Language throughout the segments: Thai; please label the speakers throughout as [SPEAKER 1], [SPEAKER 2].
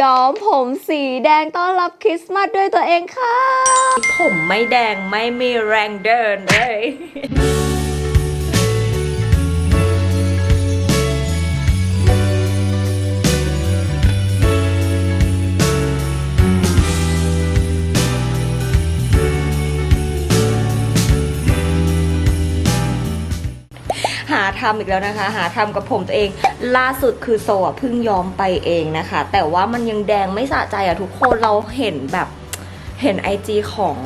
[SPEAKER 1] ย้อมผมสีแดงต้อนรับคริสต์มาสด้วยตัวเองค่ะ
[SPEAKER 2] ผมไม่แดงไม่มีแรงเดินเลย หาทำอีกแล้วนะคะ หาทำกับผมตัวเอง ล่าสุดคือโซอะเพิ่งยอมไปเองนะคะ แต่ว่ามันยังแดงไม่สะใจอะทุกคนเราเห็นแบบเห็นไอจีของ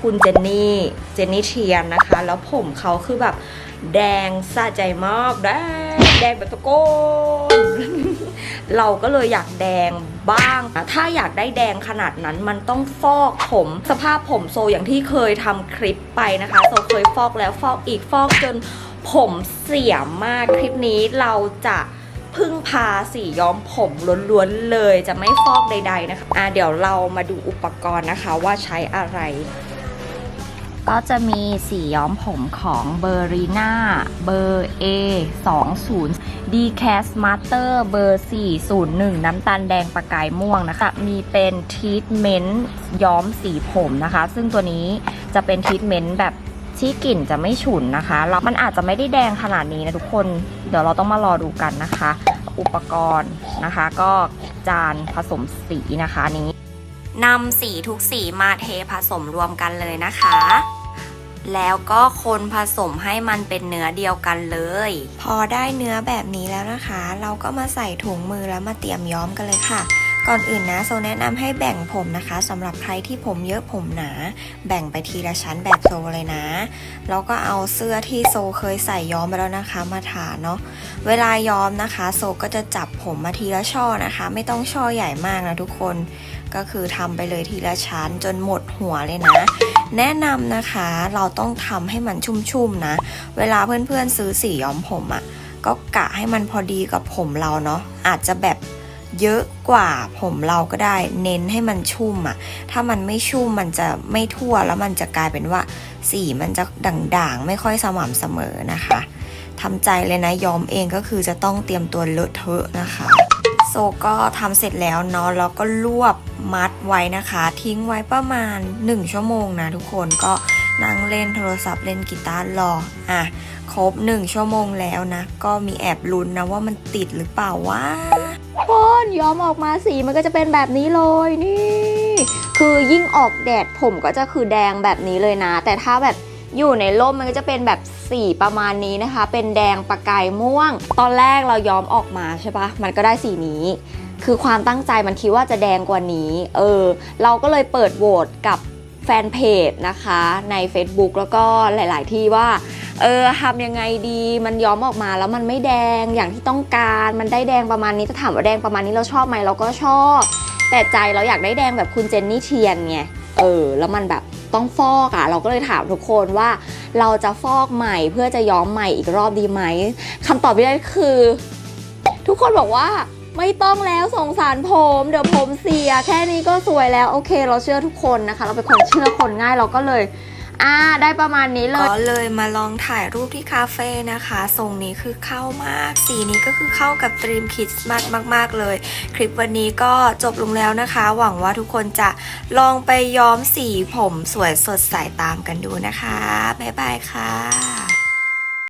[SPEAKER 2] คุณเจนนี่เจนนี่เทียนนะคะ แล้วผมเขาคือแบบแดงสะใจมากแดงแดงแบบตะโกนเราก็เลยอยากแดงบ้าง ถ้าอยากได้แดงขนาดนั้นมันต้องฟอกผม สภาพผมโซอย่างที่เคยทำคลิปไปนะคะ โซเคยฟอกแล้วฟอกอีกฟอกจน ผมเสียมากคลิปนี้เราจะพึ่งพาสีย้อมผมล้วนๆเลยจะไม่ฟอกใด ๆ นะคะอะเดี๋ยวเรามาดูอุปกรณ์นะคะว่าใช้อะไร ก็จะมีสีย้อมผมของเบอร์รีน่าเบอร์ A 20 d c a s Master เบอร์ 401 น้ำตาลแดงประกายม่วงนะคะ มีเป็นทรีทเมนต์ย้อมสีผมนะคะ ซึ่งตัวนี้จะเป็นทรีทเมนต์แบบ ที่กลิ่นจะไม่ฉุนนะคะแล้วมันอาจจะไม่ได้แดงขนาดนี้นะทุกคน เดี๋ยวเราต้องมารอดูกันนะคะ อุปกรณ์นะคะ ก็จานผสมสีนะคะนี้นำสีทุกสีมาเทผสมรวมกันเลยนะคะ แล้วก็คนผสมให้มันเป็นเนื้อเดียวกันเลย
[SPEAKER 3] พอได้เนื้อแบบนี้แล้วนะคะ เราก็มาใส่ถุงมือแล้วมาเตรียมย้อมกันเลยค่ะ ก่อนอื่นนะโซแนะนำให้แบ่งผมนะคะสำหรับใครที่ผมเยอะผมหนา แบ่งไปทีละชั้นแบบโซเลยนะ แล้วก็เอาเสื้อที่โซเคยใส่ย้อมไปแล้วนะคะ มาทาเนาะเวลาย้อมนะคะ โซก็จะจับผมมาทีละช่อนะคะ ไม่ต้องช่อใหญ่มากนะทุกคนก็คือทำไปเลยทีละชั้นจนหมดหัวเลยนะ แนะนำนะคะเราต้องทำให้มันชุ่มๆนะ เวลาเพื่อนๆซื้อสีย้อมผมอะ่ะก็กะให้มันพอดีกับผมเราเนาะอาจจะแบบ เยอะกว่าผมเราก็ได้เน้นให้มันชุ่มอะ่ะถ้ามันไม่ชุ่มมันจะไม่ทั่วแล้วมันจะกลายเป็นว่าสีมันจะด่างๆ ไม่ค่อยสม่ำเสมอนะคะทำใจเลยนะย้อมเองก็คือจะต้องเตรียมตัวเลอะเทอะนะคะโซก็ทำเสร็จแล้วเนาะแล้วก็รวบมัดไว้นะคะ ทิ้งไว้ประมาณ 1 ชั่วโมงนะทุกคนก็นั่งเล่นโทรศัพท์เล่นกีตาร์รออะครบ 1 ชั่วโมงแล้วนะ ก็มีแอบลุ้นนะว่ามันติดหรือเปล่าวะ
[SPEAKER 1] คนย้อมออกมาสีมันก็จะเป็นแบบนี้เลยนี่ คือยิ่งออกแดดผมก็จะคือแดงแบบนี้เลยนะ แต่ถ้าแบบอยู่ในร่มมันก็จะเป็นแบบสีประมาณนี้นะคะ เป็นแดงประกายม่วง ตอนแรกเราย้อมออกมาใช่ปะมันก็ได้สีนี้ คือความตั้งใจมันคิดว่าจะแดงกว่านี้ เออ เราก็เลยเปิดโหวตกับแฟนเพจนะคะใน Facebook แล้วก็หลาย ๆ ที่ว่า เออทำยังไงดีมันย้อมออกมาแล้วมันไม่แดงอย่างที่ต้องการมันได้แดงประมาณนี้ถ้าถามว่าแดงประมาณนี้เราชอบไหมเราก็ชอบ แต่ใจเราอยากได้แดงแบบคุณเจนนี่เทียนไงเออแล้วมันแบบต้องฟอกอะ่ะเราก็เลยถามทุกคนว่า เราจะฟอกใหม่เพื่อจะย้อมใหม่อีกรอบดีไหมคำตอบที่ได้คือ ทุกคนบอกว่าไม่ต้องแล้วสงสารผมเดี๋ยวผมเสีย แค่นี้ก็สวยแล้วโอเค เราเชื่อทุกคนนะคะ เราเป็นคนเชื่อคนง่ายเราก็เลย อ่าได้ประมาณนี้เลย
[SPEAKER 3] ก็เลยมาลองถ่ายรูปที่คาเฟ่นะคะทรงนี้คือเข้ามาก สีนี้ก็คือเข้ากับตรีมคริสต์มาสมาก ๆ เลย คลิปวันนี้ก็จบลงแล้วนะคะ หวังว่าทุกคนจะลองไปย้อมสีผมสวยสดใสตามกันดูนะคะ บ๊ายบายค่ะ